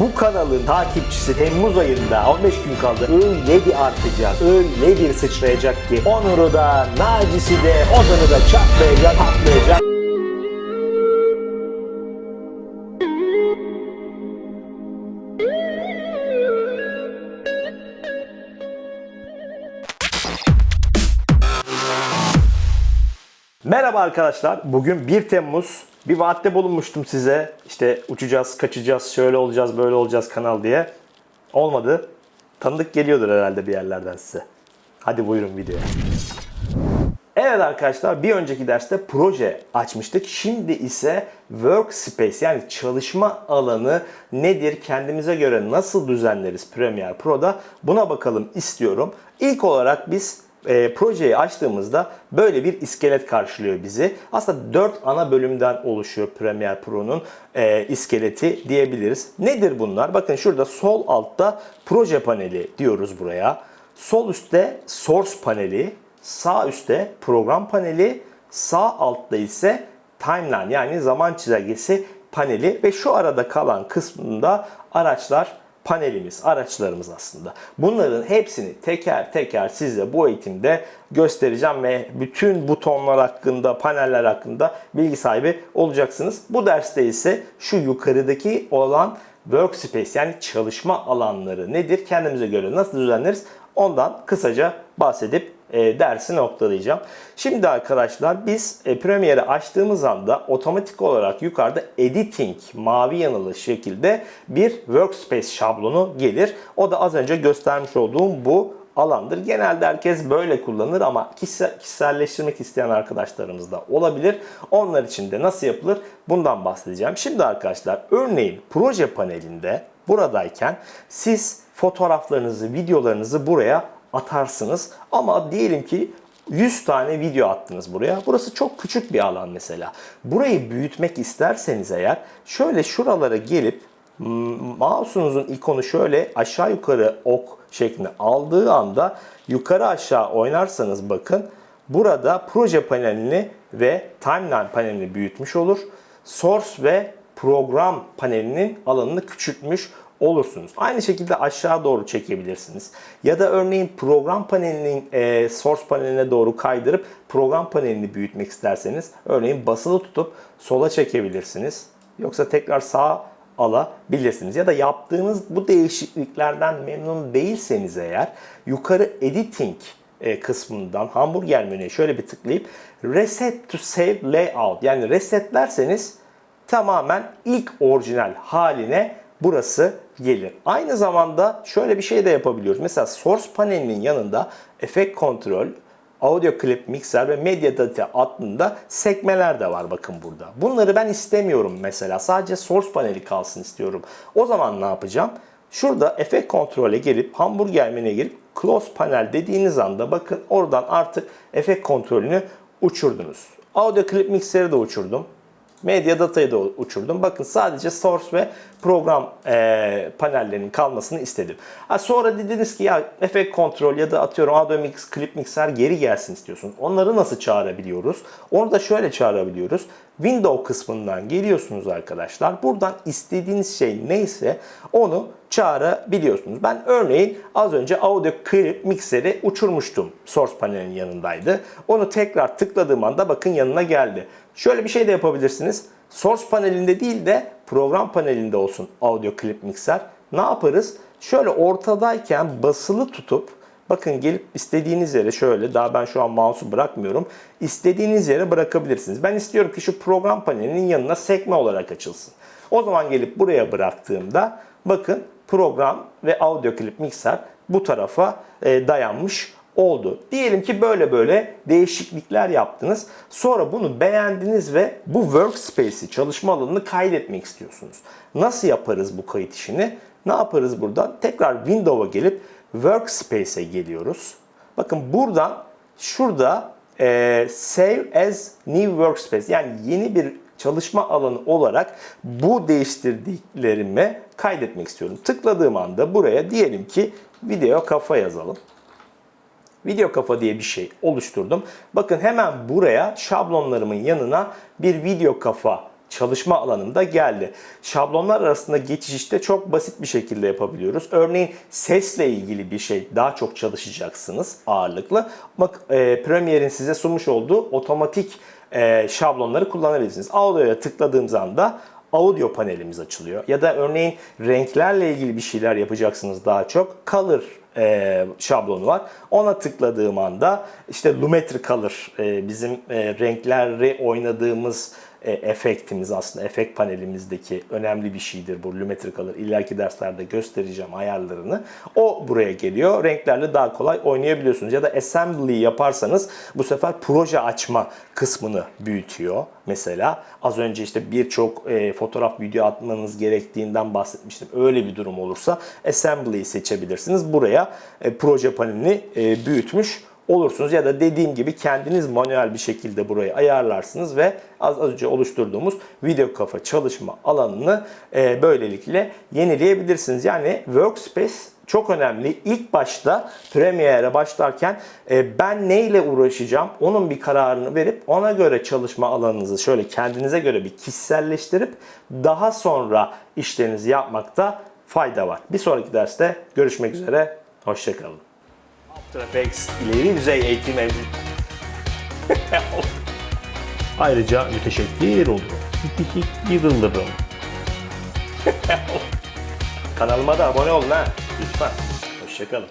bu kanalın takipçisi Temmuz ayında 15 gün kaldı. Öyle bir artacak, öyle bir sıçrayacak ki Onur'u da, Nacis'i de, Ozan'ı da çatlayacak, patlayacak. Merhaba arkadaşlar. Bugün 1 Temmuz. Bir vaatte bulunmuştum size. İşte uçacağız, kaçacağız, şöyle olacağız, böyle olacağız kanal diye. Olmadı. Tanıdık geliyordur herhalde bir yerlerden size. Hadi buyurun videoya. Evet arkadaşlar bir önceki derste proje açmıştık. Şimdi ise workspace yani çalışma alanı nedir? Kendimize göre nasıl düzenleriz Premiere Pro'da? Buna bakalım istiyorum. İlk olarak biz e, projeyi açtığımızda böyle bir iskelet karşılıyor bizi. Aslında 4 ana bölümden oluşuyor Premiere Pro'nun e, iskeleti diyebiliriz. Nedir bunlar? Bakın şurada sol altta proje paneli diyoruz buraya. Sol üstte source paneli, sağ üstte program paneli, sağ altta ise timeline yani zaman çizelgesi paneli ve şu arada kalan kısmında araçlar panelimiz, araçlarımız aslında. Bunların hepsini teker teker size bu eğitimde göstereceğim ve bütün butonlar hakkında, paneller hakkında bilgi sahibi olacaksınız. Bu derste ise şu yukarıdaki olan workspace yani çalışma alanları nedir? Kendimize göre nasıl düzenleriz? Ondan kısaca bahsedip dersi noktalayacağım. Şimdi arkadaşlar biz e, Premiere'i açtığımız anda otomatik olarak yukarıda editing mavi yanılı şekilde bir workspace şablonu gelir. O da az önce göstermiş olduğum bu alandır. Genelde herkes böyle kullanır ama kişisel, kişiselleştirmek isteyen arkadaşlarımız da olabilir. Onlar için de nasıl yapılır bundan bahsedeceğim. Şimdi arkadaşlar örneğin proje panelinde buradayken siz fotoğraflarınızı, videolarınızı buraya atarsınız. Ama diyelim ki 100 tane video attınız buraya. Burası çok küçük bir alan mesela. Burayı büyütmek isterseniz eğer şöyle şuralara gelip mouse'unuzun ikonu şöyle aşağı yukarı ok şeklinde aldığı anda yukarı aşağı oynarsanız bakın burada proje panelini ve timeline panelini büyütmüş olur. Source ve program panelinin alanını küçültmüş olursunuz. Aynı şekilde aşağı doğru çekebilirsiniz. Ya da örneğin program panelinin e, source paneline doğru kaydırıp program panelini büyütmek isterseniz örneğin basılı tutup sola çekebilirsiniz. Yoksa tekrar sağa alabilirsiniz. Ya da yaptığınız bu değişikliklerden memnun değilseniz eğer yukarı editing e, kısmından hamburger menüye şöyle bir tıklayıp reset to save layout yani resetlerseniz tamamen ilk orijinal haline burası gelir. Aynı zamanda şöyle bir şey de yapabiliyoruz. Mesela source panelinin yanında efekt kontrol, audio clip mixer ve media data adında sekmeler de var bakın burada. Bunları ben istemiyorum mesela. Sadece source paneli kalsın istiyorum. O zaman ne yapacağım? Şurada efekt kontrole gelip hamburger menüye gelip close panel dediğiniz anda bakın oradan artık efekt kontrolünü uçurdunuz. Audio clip mixer'i de uçurdum. Medya datayı da uçurdum. Bakın sadece source ve program e, panellerinin kalmasını istedim. Ha, sonra dediniz ki ya efekt kontrol ya da atıyorum audio mix, clip mixer geri gelsin istiyorsunuz. Onları nasıl çağırabiliyoruz? Onu da şöyle çağırabiliyoruz. Window kısmından geliyorsunuz arkadaşlar. Buradan istediğiniz şey neyse onu çağırabiliyorsunuz. Ben örneğin az önce audio clip mixeri uçurmuştum. Source panelinin yanındaydı. Onu tekrar tıkladığım anda bakın yanına geldi. Şöyle bir şey de yapabilirsiniz. Source panelinde değil de program panelinde olsun audio clip mixer. Ne yaparız? Şöyle ortadayken basılı tutup bakın gelip istediğiniz yere şöyle daha ben şu an mouse'u bırakmıyorum. İstediğiniz yere bırakabilirsiniz. Ben istiyorum ki şu program panelinin yanına sekme olarak açılsın. O zaman gelip buraya bıraktığımda bakın program ve audio clip mixer bu tarafa e, dayanmış oldu. Diyelim ki böyle böyle değişiklikler yaptınız. Sonra bunu beğendiniz ve bu workspace'i, çalışma alanını kaydetmek istiyorsunuz. Nasıl yaparız bu kayıt işini? Ne yaparız burada? Tekrar Windows'a gelip Workspace'e geliyoruz. Bakın buradan şurada e, Save as New Workspace yani yeni bir çalışma alanı olarak bu değiştirdiklerimi kaydetmek istiyorum. Tıkladığım anda buraya diyelim ki video kafa yazalım. Video kafa diye bir şey oluşturdum. Bakın hemen buraya şablonlarımın yanına bir video kafa çalışma alanında geldi. Şablonlar arasında geçiş işte çok basit bir şekilde yapabiliyoruz. Örneğin sesle ilgili bir şey daha çok çalışacaksınız ağırlıklı. Bak e, Premiere'in size sunmuş olduğu otomatik e, şablonları kullanabilirsiniz. Audio'ya tıkladığım anda audio panelimiz açılıyor. Ya da örneğin renklerle ilgili bir şeyler yapacaksınız daha çok. Color e, şablonu var. Ona tıkladığım anda işte Lumetri Color e, bizim e, renkleri oynadığımız e, efektimiz aslında efekt panelimizdeki önemli bir şeydir bu Lumetri Color. İleriki derslerde göstereceğim ayarlarını. O buraya geliyor. Renklerle daha kolay oynayabiliyorsunuz. Ya da assembly yaparsanız bu sefer proje açma kısmını büyütüyor. Mesela az önce işte birçok e, fotoğraf video atmanız gerektiğinden bahsetmiştim. Öyle bir durum olursa assembly'yi seçebilirsiniz. Buraya e, proje panelini e, büyütmüş olursunuz ya da dediğim gibi kendiniz manuel bir şekilde burayı ayarlarsınız ve az, az önce oluşturduğumuz video kafa çalışma alanını e, böylelikle yenileyebilirsiniz. Yani workspace çok önemli. İlk başta Premiere'e başlarken e, ben neyle uğraşacağım onun bir kararını verip ona göre çalışma alanınızı şöyle kendinize göre bir kişiselleştirip daha sonra işlerinizi yapmakta fayda var. Bir sonraki derste görüşmek üzere. Hoşçakalın. After Effects ileri düzey eğitim ev... Ayrıca müteşekkir olurum. Yırılırım. Kanalıma da abone olun ha. Lütfen. Hoşçakalın.